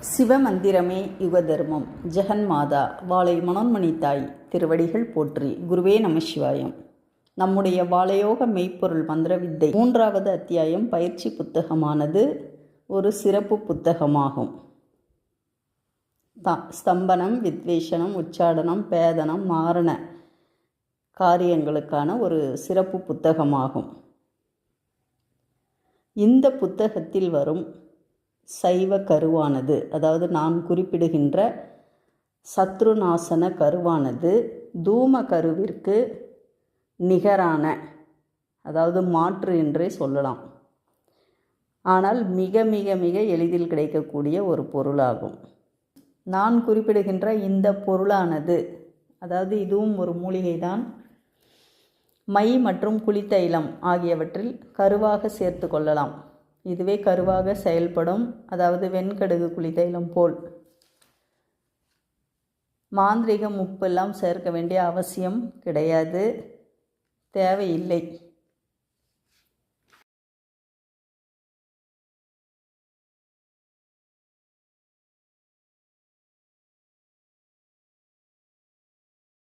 சிவமந்திரமே யுகதர்மம் ஜெகன்மாதா வாழை மனோன்மணி தாய் திருவடிகள் போற்றி. குருவே நம சிவாயம். நம்முடைய வாழையோக மெய்ப்பொருள் மந்திர வித்தை மூன்றாவது அத்தியாயம் பயிற்சி புத்தகமானது ஒரு சிறப்பு புத்தகமாகும். த ஸ்தம்பனம் வித்வேஷனம் உச்சாடனம் பேதனம் மாரண காரியங்களுக்கான ஒரு சிறப்பு புத்தகமாகும். இந்த புத்தகத்தில் வரும் சைவ கருவானது. அதாவது நான் குறிப்பிடுகின்ற சத்ருநாசன கருவானது தூம கருவிற்கு நிகரான அதாவது மாற்று என்றே சொல்லலாம். ஆனால் மிக மிக மிக எளிதில் கிடைக்கக்கூடிய ஒரு பொருளாகும். நான் குறிப்பிடுகின்ற இந்த பொருளானது அதாவது இதுவும் ஒரு மூலிகை தான் மை மற்றும் குளித்தைலம் ஆகியவற்றில் கருவாக சேர்த்து கொள்ளலாம். இதுவே கருவாக செயல்படும். அதாவது வெண்கடுகு குளித்தைலம் போல். மாந்திரிகம் உப்பெல்லாம் சேர்க்க வேண்டிய அவசியம் கிடையாது. தேவையில்லை.